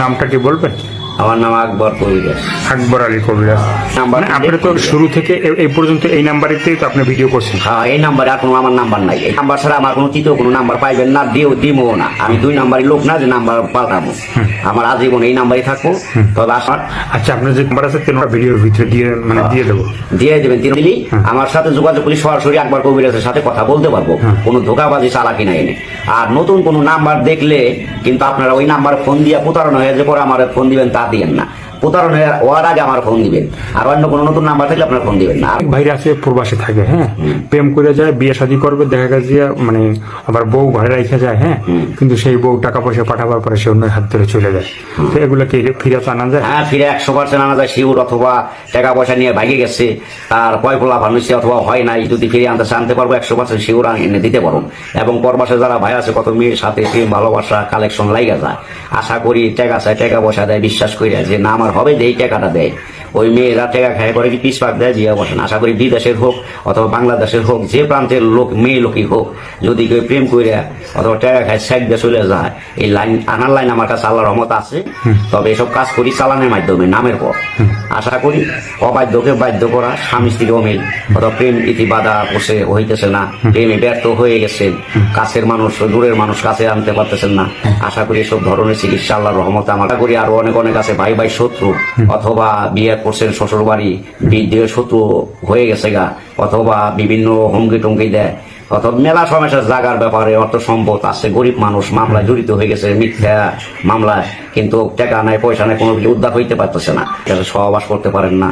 নামটা কি বলবেন? আমার নাম আকবর কবিরাজ। আকবর আলী কবিরাজ। নাম্বার মানে আপনি তো শুরু থেকে এই পর্যন্ত এই নাম্বারেতেই তো আপনি ভিডিও করছেন। হ্যাঁ এই নাম্বারে আর কোনো আমার নাম্বার নাই। এই নাম্বার ছাড়া আমার কোনো তৃতীয় কোনো নাম্বার পাইবেন না দিও দিমও না। আমি দুই নাম্বারই লোক না যে নাম্বার পাল্টাবো আমার আজীবন এই নাম্বারই থাকব। তবে আমার আচ্ছা আপনার যে নাম্বার আছে ভিডিওর ভিতরে দিয়ে মানে দিয়ে দেবো। দিয়ে দেবেন তিনি আমার সাথে যোগাযোগ করি সরাসরি একবার কবিরাজের সাথে কথা বলতে পারব। কোনো ধোকাবাজি চালাকি নাই এনে। আর নতুন কোনো নাম্বার দেখলে কিন্তু আপনারা ওই নাম্বারে ফোন দিয়ে প্রতারণা হয়ে যে পরে আমার ফোন দিবেন তা দিবেন না প্রতারণা হয়ে হওয়ার আগে আমার ফোন দিবেন। আর অন্য কোনো নতুন নাম্বার থাকলে আপনার ফোন দিবেন না। ভাইরা আছে প্রবাসে থাকে হ্যাঁ? প্রেম করে যায় বিয়ে শাদী করবে দেখা গেছে মানে আবার বউ ঘরে রেখে যায় হ্যাঁ? কিন্তু সেই বউ টাকা পয়সা পাঠাবার পরে সে অন্য হাত ধরে চলে যায়। তো এগুলোকে ফিরে আনা যায়? হ্যাঁ ফিরে একশো পার্সেন্ট আনা যায় শিউর অথবা টাকা পয়সা নিয়ে ভাগে গেছে। তার কয় পোলা ভানুষি অথবা হয় নাই যদি ফিরে আনতে আনতে পারব একশো পার্সেন্ট শিউর এনে দিতে পারব এবং পরবাসে যারা ভাই আছে কত মেয়ের সাথে প্রেম ভালোবাসা কালেকশন লাইগা যায়। আশা করি টাকা চায় টাকা পয়সা দেয় বিশ্বাস করি যে না আমার হবে যেই টাকাটা দেয়। ওই মেয়েরা টাকা খায় করে কি পিস পাক দেয়? জিয়া বসেন আশা করি বিদেশের হোক অথবা বাংলাদেশের হোক যে প্রান্তের লোক মেয়ে লোকই হোক যদি কেউ প্রেম করে অথবা টাকা খায় সাইড দিয়ে চলে যায় এই লাইন আনার লাইন আমার কাছে আল্লাহ রহমত আছে। তবে এসব কাজ করি চালানের মাধ্যমে নামের পর। আশা করি অবাধ্যকে বাধ্য করা স্বামী স্ত্রী অমিল। অথবা প্রেম ইতি বাধা বসে হইতেছে না। প্রেমে ব্যর্থ হয়ে গেছেন। কাছের মানুষ দূরের মানুষ কাছে আনতে পারতেছেন না। আশা করি এসব ধরনের চিকিৎসা আল্লাহর রহমত আমার করি আরও অনেক অনেক আছে। ভাই ভাই শত্রু অথবা বিয়ে করছেন শ্বশুর বাড়ি বিদ্যে শত্রু হয়ে গেছে গা। অথবা বিভিন্ন হুমকি টুমকি দেয়। অথবা মেলা সমস্যার জাগার ব্যাপারে অর্থ সম্পদ আছে, গরিব মানুষ মামলায় জড়িত হয়ে গেছে, মিথ্যা মামলায় কিন্তু টাকা নাই, পয়সা নাই, কোনো কিছু উদ্ধার হইতে পারতেছে না। সহবাস করতে পারেন না।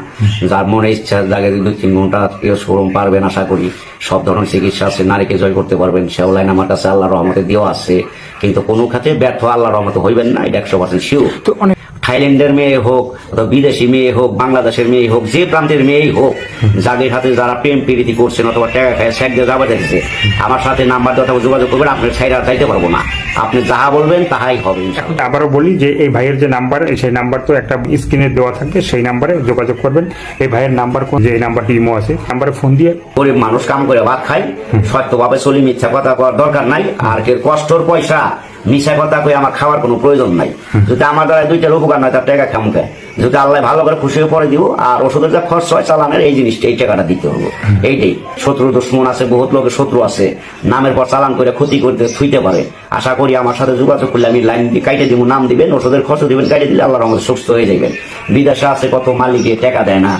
যার মনে ইচ্ছা জাগে দুই তিন ঘণ্টা কেউ শ্রম পারবেন, আশা করি। সব ধরনের চিকিৎসা আছে, নারীকে জয় করতে পারবেন। সেও লাইন আমার কাছে আল্লাহ রহমতে দেওয়া আছে। কিন্তু কোনো খাতে ব্যর্থ আল্লাহ রহমতে হইবেন না, এটা একশো পার্সেন্ট শিওর থাইল্যান্ডের মেয়ে হোক অথবা বিদেশি মেয়ে হোক বাংলাদেশের মেয়ে হোক যে প্রান্তের মেয়েই হোক যাদের সাথে যারা প্রেম প্রীতি করছেন অথবা টাকা খায় স্যাক দিয়ে যাবা দেখছে। আমার সাথে নাম্বার দিয়ে অথবা যোগাযোগ করবেন আপনার সাইড আর যাইতে পারব না। আপনি যাহা বলবেন তাহাই হবে এখন আবারও বলি যে এই ভাইয়ের যে নাম্বার সেই নাম্বার তো একটা স্ক্রিনে দেওয়া থাকবে সেই নাম্বারে যোগাযোগ করবেন। এই ভাইয়ের নাম্বার কোন? যে এই নাম্বারটি ইমো আছে নাম্বারে ফোন দিয়ে গরিব মানুষ কাম করে ভাত খায় সত্যভাবে চলি মিথ্যা কথা করার দরকার নাই আর কেউ কষ্টর পয়সা মিশা কথা কই আমার খাওয়ার কোনো প্রয়োজন নাই। যদি আমার দ্বারা দুইটার উপকার নাই তার টাকা খামুকে যদি আল্লাহ ভালো করে খুশি পরে দিব, আর ওষুধের যা খরচ হয়, চালানের, এই জিনিসটা, এই টাকাটা দিতে হবে এইটাই। শত্রু, দুশ্মন আছে, বহুত লোকের শত্রু আছে। নামের পর চালান করে ক্ষতি করতে থুইতে পারে। আশা করি আমার সাথে যোগাযোগ করলে আমি লাইন দিয়ে কাইটে দিব, নাম দিবেন, ওষুধের খরচ দিবেন, কাইটে দিলে আল্লাহর আমাদের সুস্থ হয়ে যাবেন বিদেশে আছে কত মালিকে, টাকা দেয় না।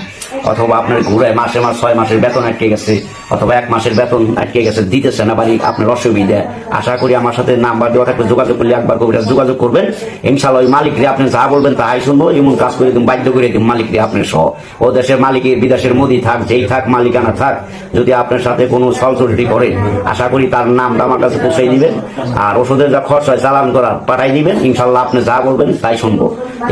অথবা আপনার ঘুরে মাসে মাস, ছয় মাসের বেতন আটকে গেছে, অথবা এক মাসের বেতন আটকে গেছে, দিতেছে না বাড়ি আপনার অসুবিধা। আশা করি আমার সাথে নাম্বার দেওয়া থাকলে যোগাযোগ করলে একবার কবিরাজ যোগাযোগ করবেন। ইনশাল্লাহ ওই মালিকরে আপনি যা বলবেন তাই শুনব, এমন কাজ করে দিন বাধ্য করে দিন মালিকরে আপনার সহ। ও দেশের মালিকের, বিদেশের মোদি থাক, যেই থাক, মালিকানা থাক, যদি আপনার সাথে কোনো সলসলিটি করে আশা করি তার নামটা আমার কাছে পৌঁছাই দিবেন। আর ওষুধের যা খরচ হয়, চালান করার পাঠাই দিবেন। ইনশাল্লাহ আপনি যা বলবেন তাই শুনব।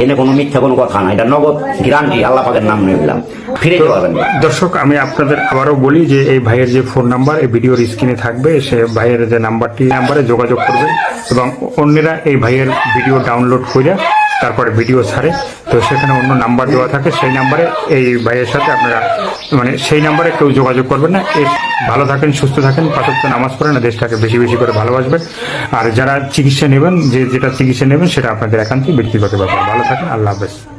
এনে কোনো মিথ্যা কোনো কথা না, এটা নগদ গ্যারান্টি, আল্লাহ পাকের নাম নিয়ে দিলাম ফিরে যেতে পারবেন না। দর্শক আমি আপনাদের আবারও বলি যে এই ভাইয়ের যে ফোন নাম্বার এই ভিডিওর স্ক্রিনে থাকবে সে ভাইয়ের যে নাম্বারটি নাম্বারে যোগাযোগ করবে এবং অন্যরা এই ভাইয়ের ভিডিও ডাউনলোড করে তারপরে ভিডিও ছাড়ে। তো সেখানে অন্য নাম্বার দেওয়া থাকে সেই নাম্বারে এই ভাইয়ের সাথে আপনারা মানে সেই নাম্বারে কেউ যোগাযোগ করবেন না। এই ভালো থাকেন সুস্থ থাকেন পাশাপাশি নামাজ পড়েন না দেশটাকে বেশি বেশি করে ভালোবাসবেন। আর যারা চিকিৎসা নেবেন যে যেটা চিকিৎসা নেবেন সেটা আপনাদের একান্তই ব্যক্তিগত ব্যাপার। ভালো থাকেন আল্লাহ হাফেজ।